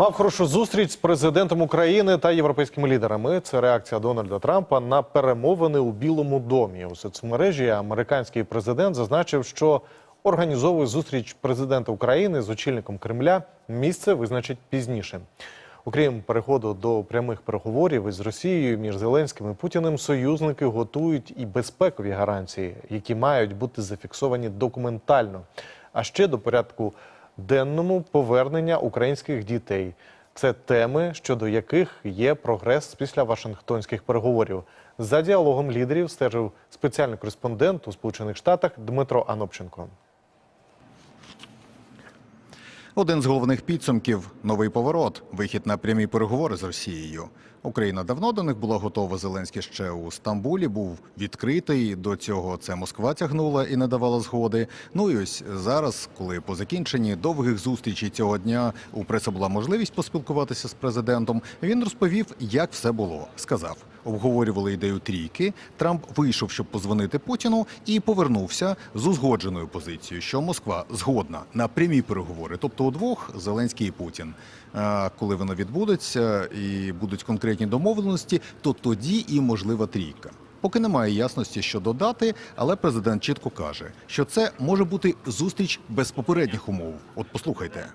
Мав хорошу зустріч з президентом України та європейськими лідерами. Це реакція Дональда Трампа на перемовини у Білому домі. У соцмережі американський президент зазначив, що організовує зустріч президента України з очільником Кремля. Місце визначить пізніше. Окрім переходу до прямих переговорів із Росією між Зеленським і Путіним, союзники готують і безпекові гарантії, які мають бути зафіксовані документально. А ще до порядку денному повернення українських дітей. Це теми, щодо яких є прогрес після Вашингтонських переговорів. За діалогом лідерів стежив спеціальний кореспондент у Сполучених Штатах Дмитро Анопченко. Один з головних підсумків новий поворот, вихід на прямі переговори з Росією. Україна давно до них була готова. Зеленський ще у Стамбулі був відкритий. До цього це Москва тягнула і не давала згоди. Ну і ось зараз, коли по закінченні довгих зустрічей цього дня у преси була можливість поспілкуватися з президентом, він розповів, як все було. Сказав, обговорювали ідею трійки. Трамп вийшов, щоб позвонити Путіну, і повернувся з узгодженою позицією, що Москва згодна на прямі переговори, тобто удвох Зеленський і Путін. А коли воно відбудеться і будуть конкретні домовленості, то тоді і можлива трійка. Поки немає ясності щодо дати, але президент чітко каже, що це може бути зустріч без попередніх умов. От послухайте.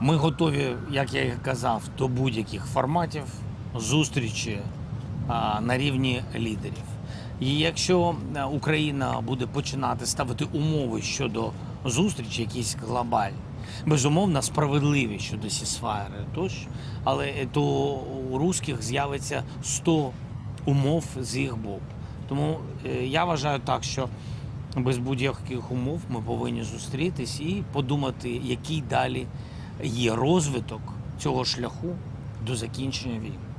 Ми готові, як я і казав, до будь-яких форматів зустрічі а, на рівні лідерів. І якщо Україна буде починати ставити умови щодо зустрічі, якісь глобальні, безумовно справедливі щодо сісфайри, тощо, але то у русських з'явиться 100 умов з їх боку. Тому е, я вважаю так, що без будь-яких умов ми повинні зустрітись і подумати, який далі є розвиток цього шляху до закінчення війни.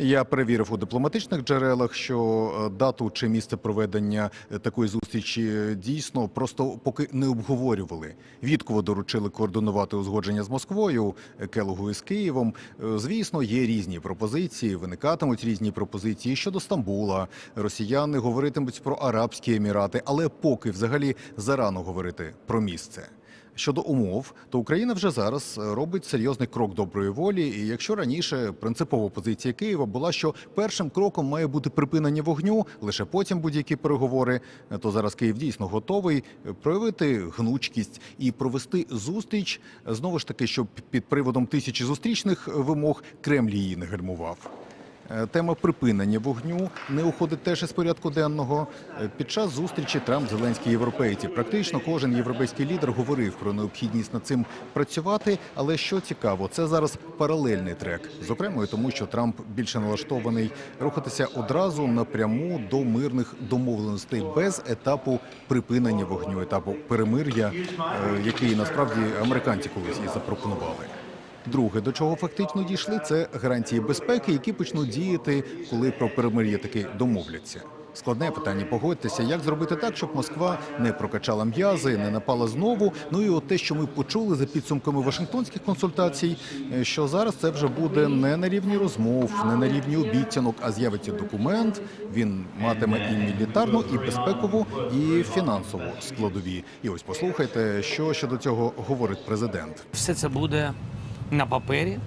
Я перевірив у дипломатичних джерелах, що е, дату чи місце проведення е, такої зустрічі е, дійсно просто поки не обговорювали. Вітково доручили координувати узгодження з Москвою, Келогу із Києвом. Звісно, є різні пропозиції, виникатимуть різні пропозиції щодо Стамбула. Росіяни говоритимуть про Арабські Емірати, але поки взагалі зарано говорити про місце. Щодо умов, то Україна вже зараз е, робить серйозний крок доброї волі. І якщо раніше принципова позиція Києва була, що першим кроком має бути припинення вогню, лише потім будь-які переговори, е, то зараз Київ дійсно готовий е, проявити гнучкість і провести зустріч знову ж таки, щоб під приводом тисячі зустрічних вимог Кремль її не гальмував. Е, Тема припинення вогню не уходить теж із порядку денного. Е, Під час зустрічі Трамп Зеленський європейці. Практично кожен європейський лідер говорив про необхідність над цим працювати. Але що цікаво, це зараз паралельний трек, зокрема тому, що Трамп більше налаштований рухатися одразу напряму до мирних домовленостей без етапу припинення вогню, етапу перемир'я, е, який насправді американці колись і запропонували. Друге, до чого фактично дійшли, це гарантії безпеки, які почнуть діяти, коли про перемир'я таки домовляться. Складне питання, погодьтеся, як зробити так, щоб Москва не прокачала м'язи, не напала знову. Ну і от те, що ми почули за підсумками Вашингтонських консультацій, е, що зараз це вже буде не на рівні розмов, не на рівні обіцянок, а з'явиться документ. Він матиме і мілітарну, і безпекову, і фінансову складові. І ось послухайте, що щодо цього говорить президент. Все це буде на папері,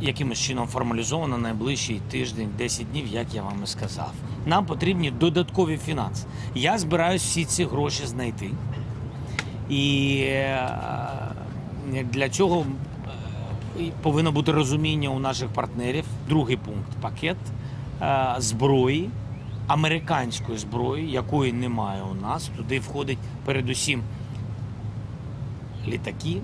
якимось чином формалізовано найближчий тиждень, 10 днів, як я вам і сказав. Нам потрібні додаткові фінанси. Я збираюсь всі ці гроші знайти. І е, для цього е, повинно бути розуміння у наших партнерів. Другий пункт пакет е, зброї, американської зброї, якої немає у нас. Туди входить передусім літаки,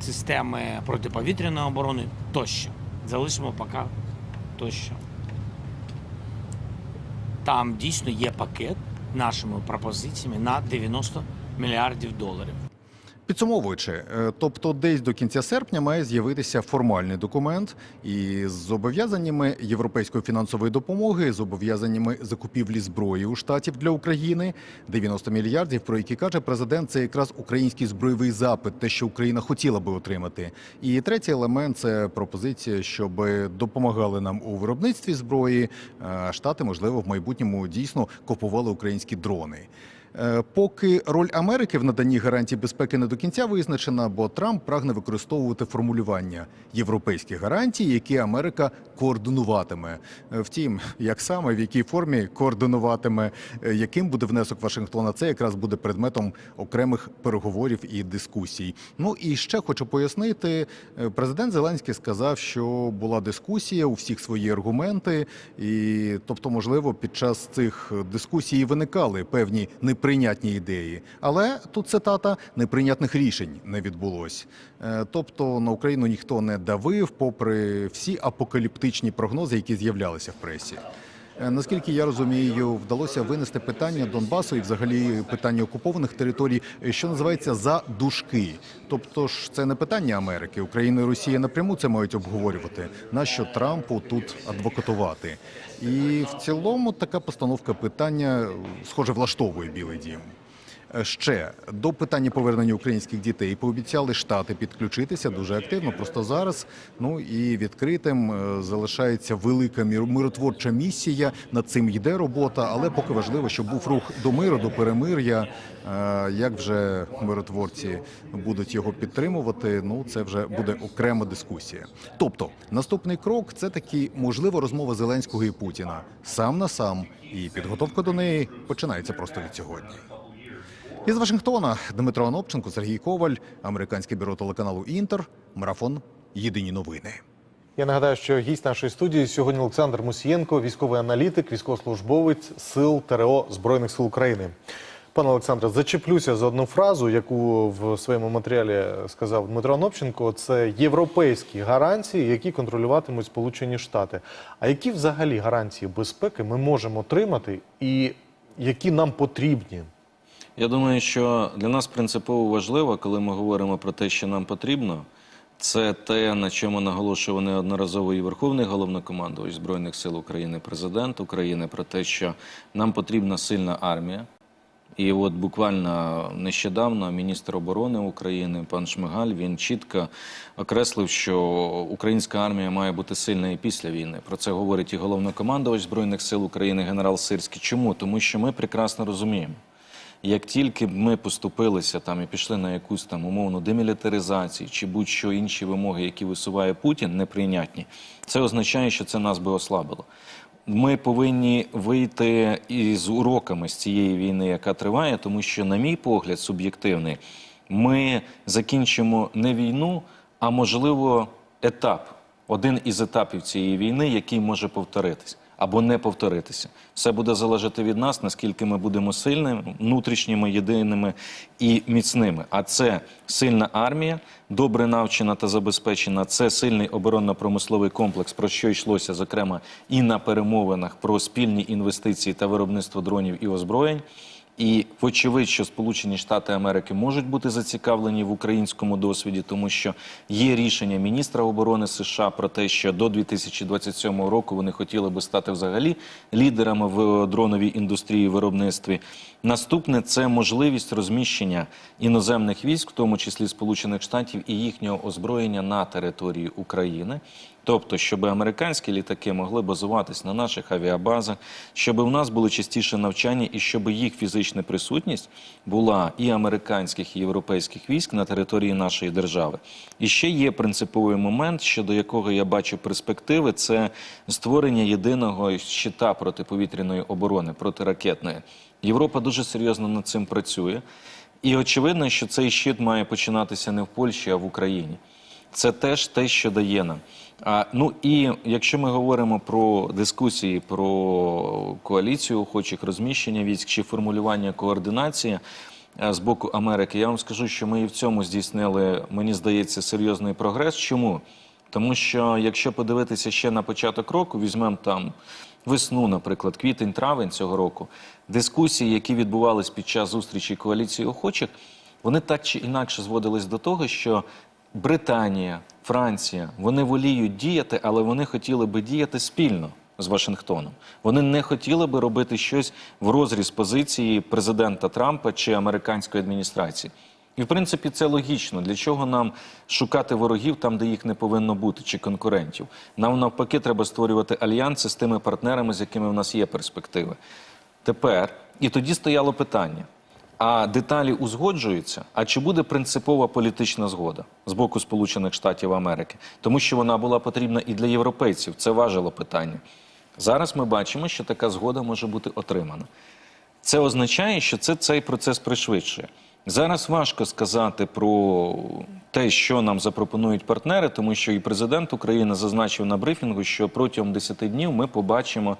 системи протиповітряної оборони тощо. Залишимо поки тощо. Там дійсно є пакет нашими пропозиціями на 90 мільярдів доларів. Підсумовуючи, е, тобто десь до кінця серпня має з'явитися формальний документ із зобов'язаннями європейської фінансової допомоги, зобов'язаннями закупівлі зброї у штатів для України. 90 мільярдів, про які каже президент, це якраз український збройовий запит, те, що Україна хотіла би отримати. І третій елемент це пропозиція, щоб допомагали нам у виробництві зброї. Штати, можливо, в майбутньому дійсно купували українські дрони. Е, Поки роль Америки в наданні гарантій безпеки не до кінця визначена, бо Трамп прагне використовувати формулювання європейських гарантій, які Америка координуватиме. Е, Втім, як саме в якій формі координуватиме, е, яким буде внесок Вашингтона, це якраз буде предметом окремих переговорів і дискусій. Ну і ще хочу пояснити, е, президент Зеленський сказав, що була дискусія у всіх свої аргументи, і тобто, можливо, під час цих дискусій виникали певні неприйнятні ідеї. Але тут цитата неприйнятних рішень не відбулось. Тобто на Україну ніхто не давив, попри всі апокаліптичні прогнози, які з'являлися в пресі. Е, Наскільки я розумію, вдалося винести питання Донбасу і взагалі питання окупованих територій, е, що називається за дужки. Тобто ж це не питання Америки. Україна і Росія напряму це мають обговорювати. Нащо Трампу тут адвокатувати? І в цілому така постановка питання, е, схоже, влаштовує Білий Дім. Е, Ще до питання повернення українських дітей пообіцяли штати підключитися дуже активно. Просто зараз ну і відкритим е, залишається велика миротворча місія. Над цим йде робота, але поки важливо, щоб був рух до миру, до перемир'я. Е, Як вже миротворці будуть його підтримувати? Ну це вже буде окрема дискусія. Тобто, наступний крок це такі можливо розмова Зеленського і Путіна сам на сам, і підготовка до неї починається просто від сьогодні. Із Вашингтона Дмитро Анопченко, Сергій Коваль, американське бюро телеканалу Інтер, марафон Єдині новини. Я нагадаю, що гість нашої студії сьогодні Олександр Мусієнко, військовий аналітик, військовослужбовець сил ТРО Збройних сил України. Пане Олександре, зачеплюся за одну фразу, яку в своєму матеріалі сказав Дмитро Анопченко. Це європейські гарантії, які контролюватимуть Сполучені Штати. А які взагалі гарантії безпеки ми можемо отримати, і які нам потрібні? Я думаю, що для нас принципово важливо, коли ми говоримо про те, що нам потрібно, це те, на чому наголошував неодноразово і Верховний головнокомандувач Збройних сил України, президент України, про те, що нам потрібна сильна армія. І от буквально нещодавно міністр оборони України пан Шмигаль він чітко окреслив, що українська армія має бути сильна і після війни. Про це говорить і головнокомандувач збройних сил України генерал Сирський. Чому? Тому що ми прекрасно розуміємо. Як тільки б ми поступилися там і пішли на якусь там умовну демілітаризацію чи будь-що інші вимоги, які висуває Путін, неприйнятні, це означає, що це нас би ослабило. Ми повинні вийти із уроками з цієї війни, яка триває, тому що, на мій погляд, суб'єктивний, ми закінчимо не війну, а можливо етап, один із етапів цієї війни, який може повторитись або не повторитися. Все буде залежати від нас, наскільки ми будемо сильними, внутрішніми, єдиними і міцними. А це сильна армія, добре навчена та забезпечена. Це сильний оборонно-промисловий комплекс, про що йшлося, зокрема, і на перемовинах про спільні інвестиції та виробництво дронів і озброєнь. І вочевидь, що Сполучені Штати Америки можуть бути зацікавлені в українському досвіді, тому що є рішення міністра оборони США про те, що до 2027 року вони хотіли би стати взагалі лідерами в дроновій індустрії виробництві. Наступне це можливість розміщення іноземних військ, в тому числі Сполучених Штатів, і їхнього озброєння на території України. Тобто, щоб американські літаки могли базуватись на наших авіабазах, щоб у нас були частіше навчання і щоб їх фізична присутність була і американських, і європейських військ на території нашої держави. І ще є принциповий момент, щодо якого я бачу перспективи, це створення єдиного щита протиповітряної оборони, протиракетної. Європа дуже серйозно над цим працює. І очевидно, що цей щит має починатися не в Польщі, а в Україні. Це теж те, що дає нам. А, ну і якщо ми говоримо про дискусії про коаліцію охочих розміщення військ чи формулювання координації з боку Америки, я вам скажу, що ми і в цьому здійснили, мені здається, серйозний прогрес. Чому? Тому що якщо подивитися ще на початок року, візьмемо там весну, наприклад, квітень-травень цього року, дискусії, які відбувались під час зустрічі коаліції охочих, вони так чи інакше зводились до того, що Британія, Франція, вони воліють діяти, але вони хотіли би діяти спільно з Вашингтоном. Вони не хотіли би робити щось в розріз позиції президента Трампа чи американської адміністрації. І в принципі це логічно. Для чого нам шукати ворогів там, де їх не повинно бути, чи конкурентів? Нам навпаки треба створювати альянси з тими партнерами, з якими в нас є перспективи. Тепер і тоді стояло питання: а деталі узгоджуються. А чи буде принципова політична згода з боку Сполучених Штатів Америки? Тому що вона була потрібна і для європейців. Це важило питання. Зараз ми бачимо, що така згода може бути отримана. Це означає, що це цей процес пришвидшує. Зараз важко сказати про те, що нам запропонують партнери, тому що і президент України зазначив на брифінгу, що протягом 10 днів ми побачимо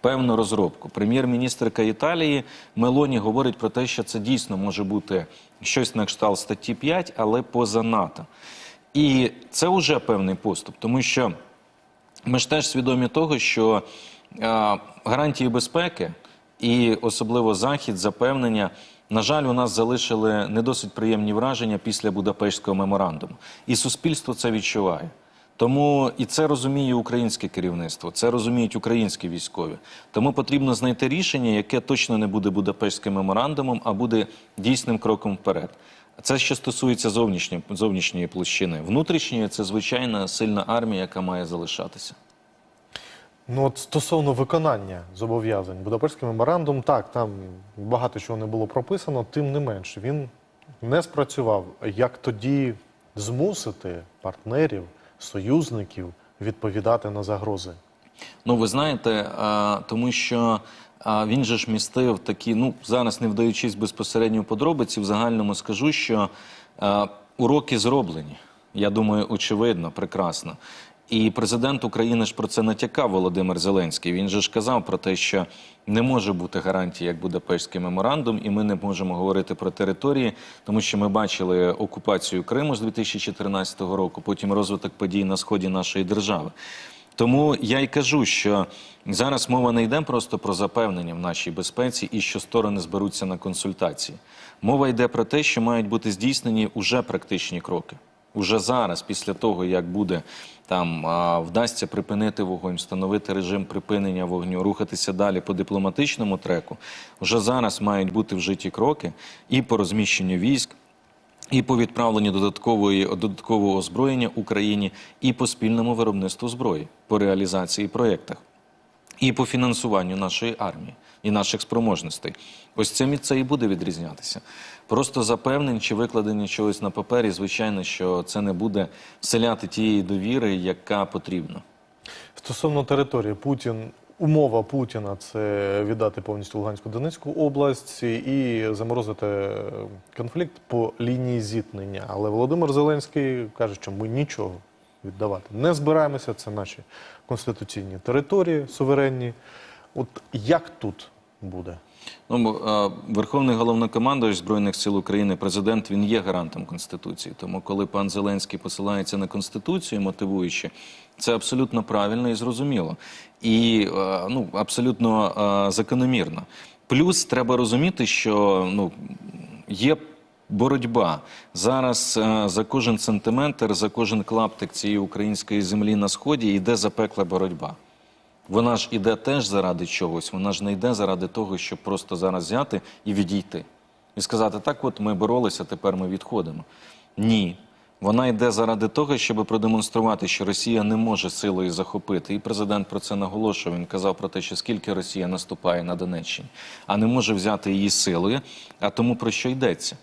певну розробку. Прем'єр-міністрка Італії Мелоні говорить про те, що це дійсно може бути щось на кшталт статті 5, але поза НАТО. І це вже певний поступ, тому що ми ж теж свідомі того, що е, гарантії безпеки і особливо захід, запевнення, на жаль, у нас залишили не досить приємні враження після Будапештського меморандуму. І суспільство це відчуває. Тому і це розуміє українське керівництво, це розуміють українські військові. Тому потрібно знайти рішення, яке точно не буде Будапештським меморандумом, а буде дійсним кроком вперед. Це що стосується зовнішньої, зовнішньої площини. Внутрішньої це звичайна сильна армія, яка має залишатися. Ну от стосовно виконання зобов'язань, Будапештський меморандум, так, там багато чого не було прописано, тим не менш, він не спрацював. Як тоді змусити партнерів, союзників відповідати на загрози? Ну, ви знаєте, тому що а, він же ж містив такі, ну зараз не вдаючись безпосередньо подробиці, в загальному скажу, що а, уроки зроблені. Я думаю, очевидно, прекрасно. І президент України ж про це натякав Володимир Зеленський. Він же ж казав про те, що не може бути гарантії, як Будапештський меморандум, і ми не можемо говорити про території, тому що ми бачили окупацію Криму з 2014 року, потім розвиток подій на сході нашої держави. Тому я й кажу, що зараз мова не йде просто про запевнення в нашій безпеці і що сторони зберуться на консультації. Мова йде про те, що мають бути здійснені уже практичні кроки. Уже зараз, після того, як буде там вдасться припинити вогонь, встановити режим припинення вогню, рухатися далі по дипломатичному треку, вже зараз мають бути вжиті кроки і по розміщенню військ, і по відправленню додаткової додаткового озброєння Україні, і по спільному виробництву зброї, по реалізації проєктах, і по фінансуванню нашої армії і наших спроможностей. Ось цим це і буде відрізнятися. Просто запевнень чи викладення чогось на папері, звичайно, що це не буде вселяти тієї довіри, яка потрібна. Стосовно території, Путін, умова Путіна це віддати повністю Луганську Донецьку область і заморозити е, конфлікт по лінії зіткнення. Але Володимир Зеленський каже, що ми нічого віддавати не збираємося. Це наші конституційні території, суверенні. От як тут буде? Ну, Верховний головнокомандувач Збройних сил України, президент, він є гарантом Конституції. Тому, коли пан Зеленський посилається на Конституцію, мотивуючи, це абсолютно правильно і зрозуміло. І ну, абсолютно закономірно. Плюс треба розуміти, що ну, є боротьба. Зараз е, за кожен сантиметр, за кожен клаптик цієї української землі на сході йде запекла боротьба. Вона ж іде теж заради чогось. Вона ж не йде заради того, щоб просто зараз взяти і відійти. І сказати, так от ми боролися, тепер ми відходимо. Ні. Вона йде заради того, щоб продемонструвати, що Росія не може силою захопити. І президент про це наголошував. Він казав про те, що скільки Росія наступає на Донеччині, а не може взяти її силою. А тому про що йдеться?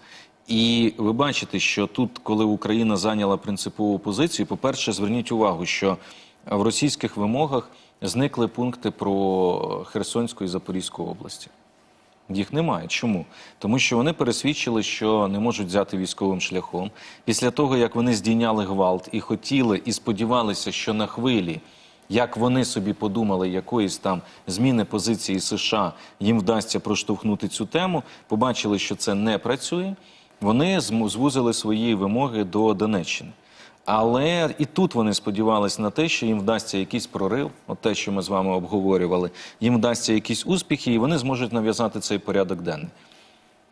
І ви бачите, що тут, коли Україна зайняла принципову позицію, по-перше, зверніть увагу, що в російських вимогах зникли пункти про Херсонську і Запорізьку області. Їх немає. Чому? Тому що вони пересвідчили, що не можуть взяти військовим шляхом. Після того, як вони здійняли гвалт і хотіли, і сподівалися, що на хвилі, як вони собі подумали, якоїсь там зміни позиції США їм вдасться проштовхнути цю тему, побачили, що це не працює. Вони звузили свої вимоги до Донеччини. Але і тут вони сподівалися на те, що їм вдасться якийсь прорив, от те, що ми з вами обговорювали, їм вдасться якісь успіхи, і вони зможуть нав'язати цей порядок денний.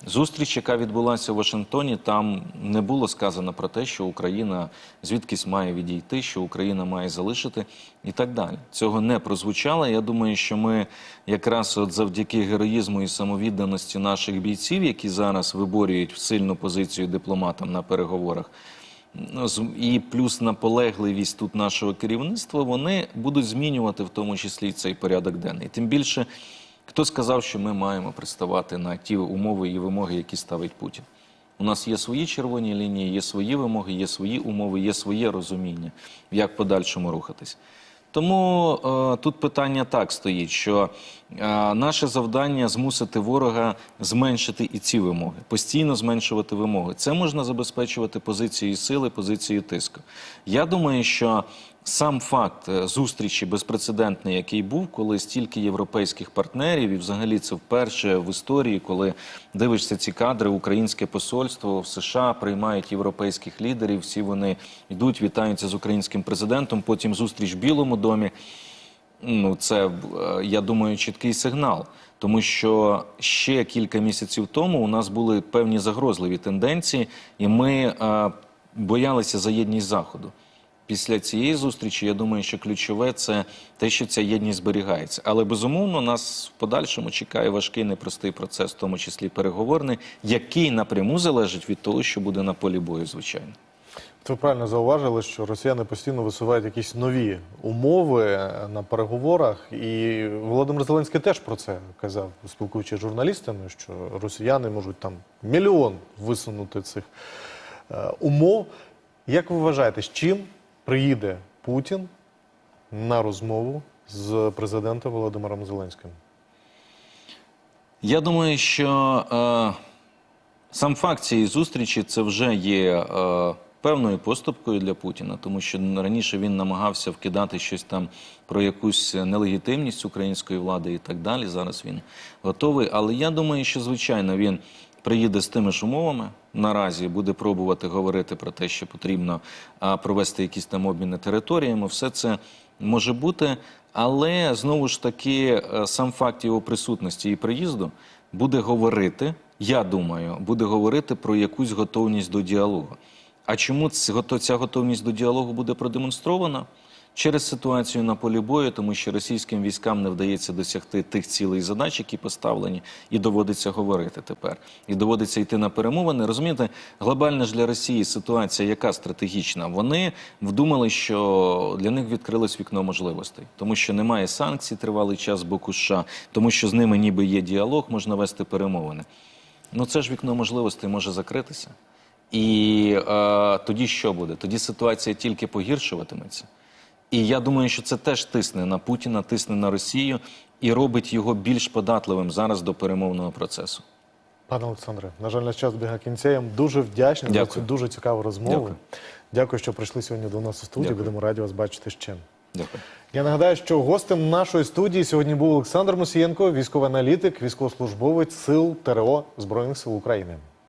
Зустріч, яка відбулася в Вашингтоні, там не було сказано про те, що Україна звідкись має відійти, що Україна має залишити і так далі. Цього не прозвучало. Я думаю, що ми якраз от завдяки героїзму і самовідданості наших бійців, які зараз виборюють сильну позицію дипломатам на переговорах, Ну, і плюс наполегливість тут нашого керівництва, вони будуть змінювати в тому числі цей порядок денний. Тим більше, Хто сказав, що ми маємо приставати на ті умови і вимоги, які ставить Путін? У нас є свої червоні лінії, є свої вимоги, є свої умови, є своє розуміння, як подальшому рухатись. Тому е, тут питання так стоїть, що наше завдання змусити ворога зменшити і ці вимоги, постійно зменшувати вимоги. Це можна забезпечувати позицією сили, позицією тиску. Я думаю, що сам факт е, зустрічі безпрецедентний, який був, коли стільки європейських партнерів, і взагалі це вперше в історії, коли дивишся ці кадри, українське посольство в США приймають європейських лідерів. Всі вони йдуть, вітаються з українським президентом. Потім зустріч в Білому домі. Ну, це е, я думаю, чіткий сигнал, тому що ще кілька місяців тому у нас були певні загрозливі тенденції, і ми е, боялися за єдність заходу. Після цієї зустрічі я думаю, що ключове це те, що ця єдність зберігається. Але безумовно нас в подальшому чекає важкий непростий процес, в тому числі переговорний, який напряму залежить від того, що буде на полі бою, звичайно. Ви правильно зауважили, що росіяни постійно висувають якісь нові умови на переговорах, і Володимир Зеленський теж про це казав, спілкуючись з журналістами, що росіяни можуть там мільйон висунути цих е, умов. Як ви вважаєте, з чим приїде Путін на розмову з президентом Володимиром Зеленським? Я думаю, що е, сам факт цієї зустрічі це вже є е, певною поступкою для Путіна, тому що раніше він намагався вкидати щось там про якусь нелегітимність української влади і так далі. Зараз він готовий. Але я думаю, що звичайно він приїде з тими ж умовами. Наразі буде пробувати говорити про те, що потрібно провести якісь там обміни територіями. Все це може бути, але знову ж таки е, сам факт його присутності і приїзду буде говорити. Я думаю, буде говорити про якусь готовність до діалогу. А чому ця готовність до діалогу буде продемонстрована? Через ситуацію на полі бою, тому що російським військам не вдається досягти тих цілей і задач, які поставлені, і доводиться говорити тепер. І доводиться йти на перемовини. Розумієте, глобальна ж для Росії ситуація, яка стратегічна? Вони вдумали, що для них відкрилось вікно можливостей, тому що немає санкцій тривалий час з боку США, тому що з ними ніби є діалог, можна вести перемовини. Ну це ж вікно можливостей може закритися. І е, тоді що буде? Тоді ситуація тільки погіршуватиметься. І я думаю, що це теж тисне на Путіна, тисне на Росію і робить його більш податливим зараз до перемовного процесу. Пане Олександре, на жаль, наш час кінця. Я вам дуже вдячний за цю дуже цікаву розмову. Дякую. Дякую, що прийшли сьогодні до нас у студії. Дякую. Будемо раді вас бачити ще. Дякую. Я нагадаю, що гостем нашої студії сьогодні був Олександр Мусієнко, військовий аналітик, військовослужбовець сил ТРО Збройних сил України.